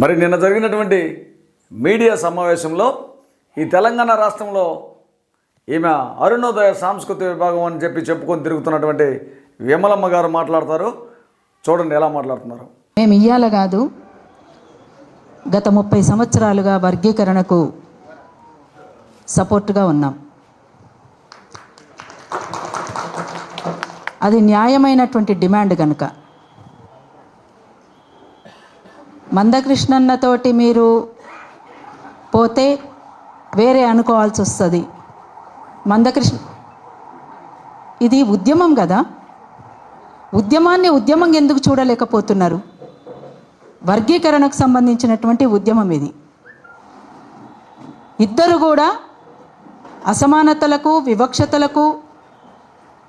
మరి నిన్న జరిగినటువంటి మీడియా సమావేశంలో ఈ తెలంగాణ రాష్ట్రంలో ఈమె అరుణోదయ సాంస్కృతిక విభాగం అని చెప్పి చెప్పుకొని తిరుగుతున్నటువంటి విమలమ్మ గారు మాట్లాడతారు. చూడండి ఎలా మాట్లాడుతున్నారు. మేము ఇయ్యాల కాదు గత ముప్పై సంవత్సరాలుగా వర్గీకరణకు సపోర్ట్గా ఉన్నాం. అది న్యాయమైనటువంటి డిమాండ్ కనుక మందకృష్ణన్నతోటి మీరు పోతే వేరే అనుకోవాల్సి వస్తుంది. మందకృష్ణ ఇది ఉద్యమం కదా? ఉద్యమాన్ని ఉద్యమం ఎందుకు చూడలేకపోతున్నారు? వర్గీకరణకు సంబంధించినటువంటి ఉద్యమం ఇది. ఇద్దరు కూడా అసమానతలకు వివక్షతలకు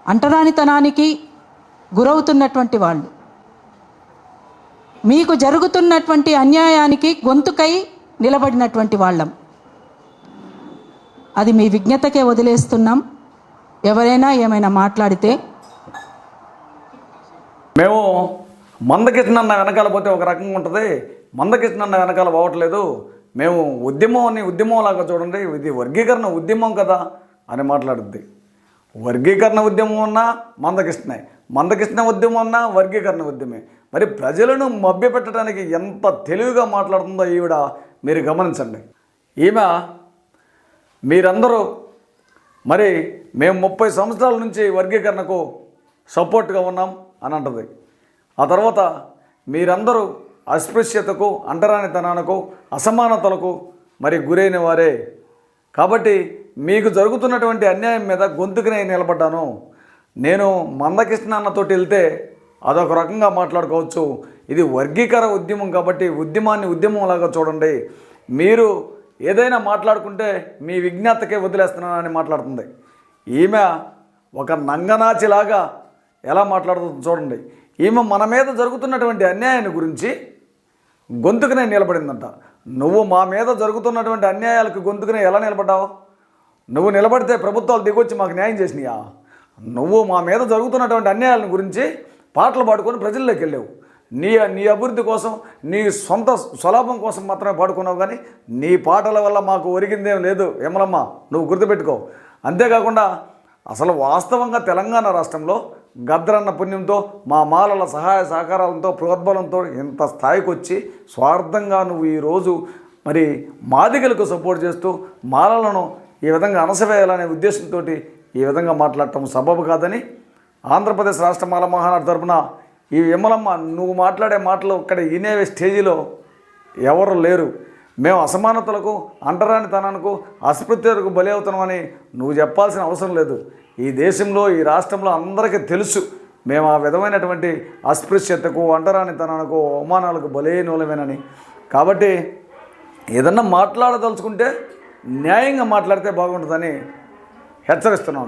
అంటరానితనానికి గురవుతున్నటువంటి వాళ్ళు. మీకు జరుగుతున్నటువంటి అన్యాయానికి గొంతుకై నిలబడినటువంటి వాళ్ళం. అది మీ విజ్ఞతకే వదిలేస్తున్నాం. ఎవరైనా ఏమైనా మాట్లాడితే మేము మందకృష్ణ అన్న వెనకాల పోతే ఒక రకంగా ఉంటుంది. మందకృష్ణ అన్న వెనకాల పోవట్లేదు. మేము ఉద్యమాన్ని ఉద్యమంలాగా చూడండి. ఇది వర్గీకరణ ఉద్యమం కదా అని మాట్లాడుద్ది. వర్గీకరణ ఉద్యమం ఉన్నా మందకృష్ణే మందకృష్ణ ఉద్యమం అన్నా వర్గీకరణ ఉద్యమే. మరి ప్రజలను మభ్యపెట్టడానికి ఎంత తెలివిగా మాట్లాడుతుందో ఈవిడ మీరు గమనించండి. ఈమె మీరందరూ మరి మేము ముప్పై సంవత్సరాల నుంచి వర్గీకరణకు సపోర్ట్గా ఉన్నాం అని అంటది. ఆ తర్వాత మీరందరూ అస్పృశ్యతకు అంటరానితనానికి అసమానతలకు మరి గురైన వారే. కాబట్టి మీకు జరుగుతున్నటువంటి అన్యాయం మీద గొంతుకునే నిలబడ్డాను. నేను మందకృష్ణ అన్నతోటి వెళ్తే అదొక రకంగా మాట్లాడుకోవచ్చు. ఇది వర్గీకర ఉద్యమం కాబట్టి ఉద్యమాన్ని ఉద్యమంలాగా చూడండి. మీరు ఏదైనా మాట్లాడుకుంటే మీ విజ్ఞాతకే వదిలేస్తున్నానని మాట్లాడుతుంది. ఈమె ఒక నంగనాచిలాగా ఎలా మాట్లాడుతుందో చూడండి. ఈమె మన మీద జరుగుతున్నటువంటి అన్యాయాన్ని గురించి గొంతుకునే నిలబడిందంట. నువ్వు మా మీద జరుగుతున్నటువంటి అన్యాయాలకు గొంతుకునే ఎలా నిలబడ్డావు? నువ్వు నిలబడితే ప్రభుత్వాలు దిగొచ్చి మాకు న్యాయం చేసినాయా? నువ్వు మా మీద జరుగుతున్నటువంటి అన్యాయాలను గురించి పాటలు పాడుకొని ప్రజల్లోకి వెళ్ళావు. నీ నీ అభివృద్ధి కోసం నీ సొంత స్వలాభం కోసం మాత్రమే పాడుకున్నావు కానీ నీ పాటల వల్ల మాకు ఒరిగిందేం లేదు. ఏమలమ్మ నువ్వు గుర్తుపెట్టుకో. అంతేకాకుండా అసలు వాస్తవంగా తెలంగాణ రాష్ట్రంలో గద్రన్న పుణ్యంతో మా మాలల సహాయ సహకారాలతో ప్రోద్బలంతో ఇంత స్థాయికి వచ్చి స్వార్థంగా నువ్వు ఈరోజు మరి మాదిగలకు సపోర్ట్ చేస్తూ మాలలను ఈ విధంగా అనసవేయాలనే ఉద్దేశంతో ఈ విధంగా మాట్లాడటం సబబు కాదని ఆంధ్రప్రదేశ్ రాష్ట్ర మాల మహానాడు తరపున ఈ విమలమ్మ నువ్వు మాట్లాడే మాటలు ఇక్కడ వినే స్టేజిలో ఎవరు లేరు. మేము అసమానతలకు అంటరానితనానికి అస్పృత్యతకు బలి అవుతున్నామని నువ్వు చెప్పాల్సిన అవసరం లేదు. ఈ దేశంలో ఈ రాష్ట్రంలో అందరికీ తెలుసు. మేము ఆ విధమైనటువంటి అస్పృశ్యతకు అంటరానితనానికి అవమానాలకు బలైనోళమేనని కాబట్టి ఏదన్నా మాట్లాడదలుచుకుంటే న్యాయంగా మాట్లాడితే బాగుంటుందని హెచ్చరిస్తున్నాను.